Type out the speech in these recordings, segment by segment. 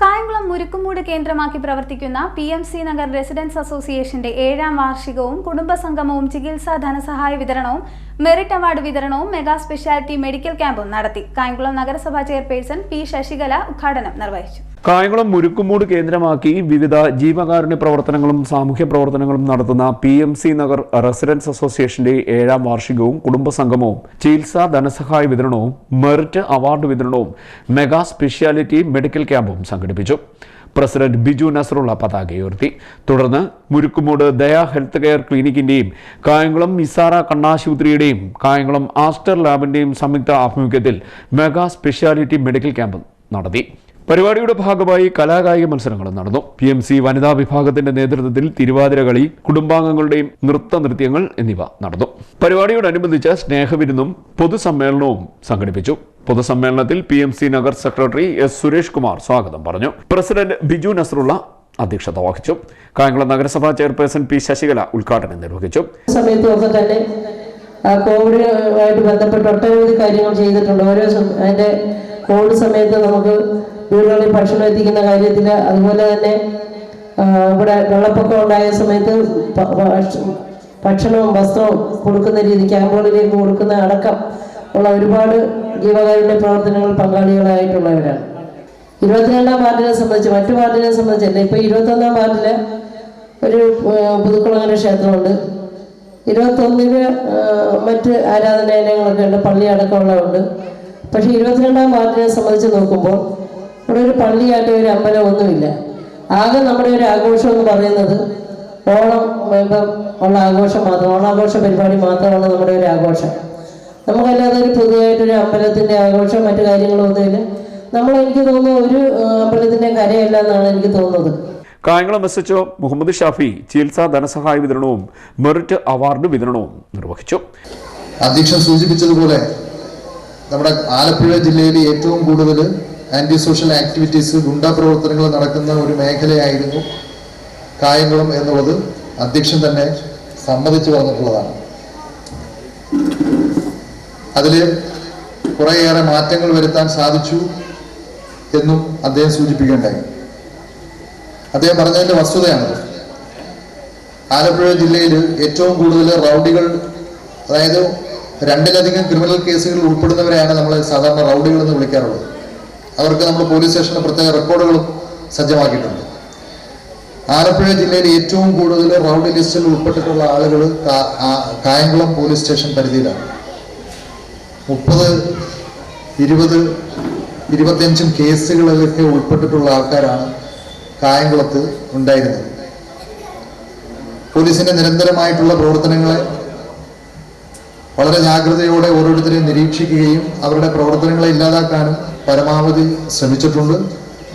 കായംകുളം മുരുക്കുമൂട് കേന്ദ്രമാക്കി പ്രവർത്തിക്കുന്ന P M C Nagar residents അസോസിയേഷന്റെ ഏഴാം വാർഷികവും കുടുംബസംഗമവും ചികിത്സാ ധനസഹായ വിതരണവും മെറിറ്റ് അവാർഡ് വിതരണവും മെഗാ സ്പെഷ്യാലിറ്റി മെഡിക്കൽ ക്യാമ്പും നടത്തി. കായംകുളം നഗരസഭാ ചെയർപേഴ്സൺ പി ശശികല ഉദ്ഘാടനം നിർവഹിച്ചു. കായംകുളം മുരുക്കുമൂട് കേന്ദ്രമാക്കി വിവിധ ജീവകാരുണ്യ പ്രവർത്തനങ്ങളും സാമൂഹ്യ പ്രവർത്തനങ്ങളും നടത്തുന്ന P M C Nagar residents അസോസിയേഷന്റെ ഏഴാം വാർഷികവും കുടുംബസംഗമവും ചികിത്സാ ധനസഹായ വിതരണവും മെറിറ്റ് അവാർഡ് വിതരണവും മെഗാ സ്പെഷ്യാലിറ്റി മെഡിക്കൽ ക്യാമ്പും സംഘടിപ്പിച്ചു. പ്രസിഡന്റ് ബിജു നസറുള്ള പതാക ഉയർത്തി. തുടർന്ന് മുരുക്കുമൂട് ദയാ ഹെൽത്ത് കെയർ ക്ലിനിക്കിന്റെയും കായംകുളം ഇസാറ കണ്ണാശുപത്രിയുടെയും കായംകുളം ആസ്റ്റർ ലാബിന്റെയും സംയുക്ത ആഭിമുഖ്യത്തിൽ മെഗാ സ്പെഷ്യാലിറ്റി മെഡിക്കൽ ക്യാമ്പ് നടത്തി. പരിപാടിയുടെ ഭാഗമായി കലാകായിക മത്സരങ്ങളും നടന്നു. പി എം സി വനിതാ വിഭാഗത്തിന്റെ നേതൃത്വത്തിൽ തിരുവാതിര കളി കുടുംബാംഗങ്ങളുടെയും നൃത്ത നൃത്യങ്ങൾ എന്നിവ നടന്നു. പരിപാടിയോടനുബന്ധിച്ച് സ്നേഹവിരുന്നും പൊതുസമ്മേളനവും സംഘടിപ്പിച്ചു. പൊതുസമ്മേളനത്തിൽ P M C Nagar secretary S Suresh Kumar സ്വാഗതം പറഞ്ഞു. പ്രസിഡന്റ് ബിജു നസറുള്ള അധ്യക്ഷത വഹിച്ചു. കായംകുളം നഗരസഭാ ചെയർപേഴ്സൺ പി ശശികല ഉദ്ഘാടനം നിർവഹിച്ചു. സമയത്തുമൊക്കെ തന്നെ കോവിഡുമായിട്ട് ബന്ധപ്പെട്ട് ഒട്ടനവധി കാര്യങ്ങൾ ചെയ്തിട്ടുണ്ട്. ഓരോ അതിന്റെ കോവിഡ് സമയത്ത് നമുക്ക് വീടുകളിൽ ഭക്ഷണം എത്തിക്കുന്ന കാര്യത്തിൽ അതുപോലെ തന്നെ ഇവിടെ വെള്ളപ്പൊക്കം ഉണ്ടായ സമയത്ത് ഭക്ഷണവും വസ്ത്രവും കൊടുക്കുന്ന രീതി ക്യാമ്പുകളിലേക്ക് കൊടുക്കുന്ന അടക്കം ഉള്ള ഒരുപാട് ജീവകാരുണ്യ പ്രവർത്തനങ്ങൾ പങ്കാളികളായിട്ടുള്ളവരാണ്. ഇരുപത്തിരണ്ടാം വാർഡിനെ സംബന്ധിച്ച് മറ്റു വാർഡിനെ സംബന്ധിച്ചല്ല ഇപ്പൊ ഇരുപത്തൊന്നാം വാർഡിൽ ഒരു പുതുക്കുളങ്ങര ക്ഷേത്രമുണ്ട്. ഇരുപത്തൊന്നിന് ഒന്നിൽ മറ്റ് ആരാധനാലയങ്ങളൊക്കെ ഉണ്ട് പള്ളി അടക്കമുള്ളതുണ്ട്. പക്ഷെ ഇരുപത്തിരണ്ടാം വാർഡിനെ സംബന്ധിച്ച് നോക്കുമ്പോൾ ഇവിടെ ഒരു പള്ളിയായിട്ട് ഒരു അമ്പലം ഒന്നുമില്ല. ആകെ നമ്മുടെ ഒരു ആഘോഷം എന്ന് പറയുന്നത് ഓണം ഉള്ള ആഘോഷം മാത്രം ഓണാഘോഷ പരിപാടി മാത്രമാണ് നമ്മുടെ ഒരു ആഘോഷം. നമുക്കല്ലാതെ ഒരു പൊതുവായിട്ടൊരു അമ്പലത്തിന്റെ ആഘോഷം മറ്റു കാര്യങ്ങളൊന്നുമില്ല. നമ്മൾ എനിക്ക് തോന്നുന്നു ഒരു അമ്പലത്തിന്റെ അമ്പലത്തിന്റെ കരയല്ല എന്നാണ് എനിക്ക് തോന്നുന്നത്. Kayamkulam S H O Muhammad Shafi ചികിത്സാ ധനസഹായ വിതരണവും മെറിറ്റ് അവാർഡ് വിതരണവും നിർവഹിച്ചു. അധ്യക്ഷൻ സൂചിപ്പിച്ചതുപോലെ നമ്മുടെ ആലപ്പുഴ ജില്ലയിൽ ഏറ്റവും കൂടുതൽ ആന്റി സോഷ്യൽ ആക്ടിവിറ്റീസ് ഗുണ്ടാ പ്രവർത്തനങ്ങൾ നടക്കുന്ന ഒരു മേഖലയായിരുന്നു കായംകുളം എന്നുള്ളത്. അധ്യക്ഷൻ തന്നെ സമ്മതിച്ചു പറഞ്ഞിട്ടുള്ളതാണ്. അതിൽ കുറേയേറെ മാറ്റങ്ങൾ വരുത്താൻ സാധിച്ചു എന്നും അദ്ദേഹം സൂചിപ്പിക്കുകയുണ്ടായി. അദ്ദേഹം പറഞ്ഞതിന്റെ വസ്തുതയാണത് ആലപ്പുഴ ജില്ലയിൽ ഏറ്റവും കൂടുതൽ റൗഡികൾ അതായത് രണ്ടിലധികം ക്രിമിനൽ കേസുകൾ ഉൾപ്പെടുന്നവരെയാണ് നമ്മൾ സാധാരണ റൗഡികൾ എന്ന് വിളിക്കാറുള്ളത്. അവർക്ക് നമ്മൾ പോലീസ് സ്റ്റേഷനിൽ പ്രത്യേക റെക്കോർഡുകളും സജ്ജമാക്കിയിട്ടുണ്ട്. ആലപ്പുഴ ജില്ലയിൽ ഏറ്റവും കൂടുതൽ റൗഡി ലിസ്റ്റിൽ ഉൾപ്പെട്ടിട്ടുള്ള ആളുകൾ കായംകുളം പോലീസ് സ്റ്റേഷൻ പരിധിയിലാണ്. മുപ്പത് ഇരുപത് ഇരുപത്തിയഞ്ചും കേസുകളിലൊക്കെ ഉൾപ്പെട്ടിട്ടുള്ള ആൾക്കാരാണ് കായംകുളത്ത് ഉണ്ടായിരുന്നത്. പോലീസിന്റെ നിരന്തരമായിട്ടുള്ള പ്രവർത്തനങ്ങളെ വളരെ ജാഗ്രതയോടെ ഓരോരുത്തരെയും നിരീക്ഷിക്കുകയും അവരുടെ പ്രവർത്തനങ്ങളെ ഇല്ലാതാക്കാനും പരമാവധി ശ്രമിച്ചിട്ടുണ്ട്.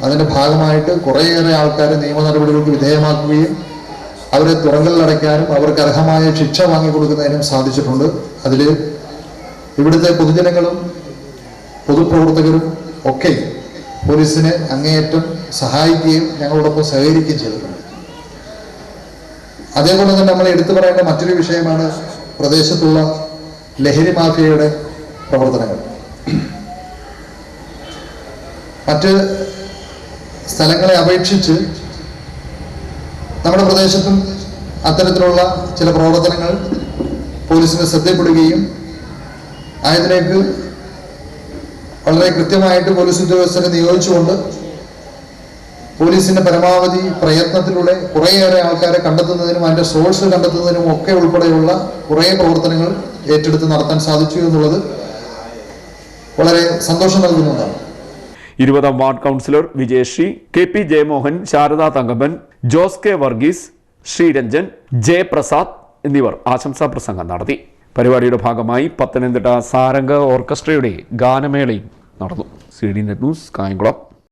അതിന്റെ ഭാഗമായിട്ട് കുറേയേറെ ആൾക്കാരെ നിയമ നടപടികൾക്ക് വിധേയമാക്കുകയും അവരെ തുറങ്കലിലടയ്ക്കാനും അവർക്ക് അർഹമായ ശിക്ഷ വാങ്ങിക്കൊടുക്കുന്നതിനും സാധിച്ചിട്ടുണ്ട്. അതിൽ ഇവിടുത്തെ പൊതുജനങ്ങളും പൊതുപ്രവർത്തകരും ഒക്കെ പോലീസിനെ അങ്ങേയറ്റം സഹായിക്കുകയും ഞങ്ങളോടൊപ്പം സഹകരിക്കുകയും ചെയ്തിട്ടുണ്ട്. അതേപോലെ തന്നെ നമ്മൾ എടുത്തു പറയേണ്ട മറ്റൊരു വിഷയമാണ് പ്രദേശത്തുള്ള ലഹരി മാഫിയയുടെ പ്രവർത്തനങ്ങൾ. മറ്റ് സ്ഥലങ്ങളെ അപേക്ഷിച്ച് നമ്മുടെ പ്രദേശത്തും അത്തരത്തിലുള്ള ചില പ്രവർത്തനങ്ങൾ പോലീസിന് ശ്രദ്ധപ്പെടുകയും ആയതിലേക്ക് വളരെ കൃത്യമായിട്ട് പോലീസ് ഉദ്യോഗസ്ഥരെ നിയോഗിച്ചുകൊണ്ട് പോലീസിന്റെ പരമാവധി പ്രയത്നത്തിലൂടെ കുറേയേറെ ആൾക്കാരെ കണ്ടെത്തുന്നതിനും അതിന്റെ സോഴ്സ് കണ്ടെത്തുന്നതിനും ഒക്കെ ഉൾപ്പെടെയുള്ള കുറേ പ്രവർത്തനങ്ങൾ ഏറ്റെടുത്ത് നടത്താൻ സാധിച്ചു എന്നുള്ളത് വളരെ സന്തോഷം നൽകുന്നതാണ് ഇരുപതാം ward councillor Vijayasree K P Jayamohan Sharada Thankappan Jose K Varghese Sreeranjan Jayaprasad എന്നിവർ ആശംസാ പ്രസംഗം നടത്തി. പരിപാടിയുടെ ഭാഗമായി പത്തനംതിട്ട സാരംഗ ഓർക്കസ്ട്രയുടെ ഗാനമേളയും നടന്നു. C D net news Kayamkulam.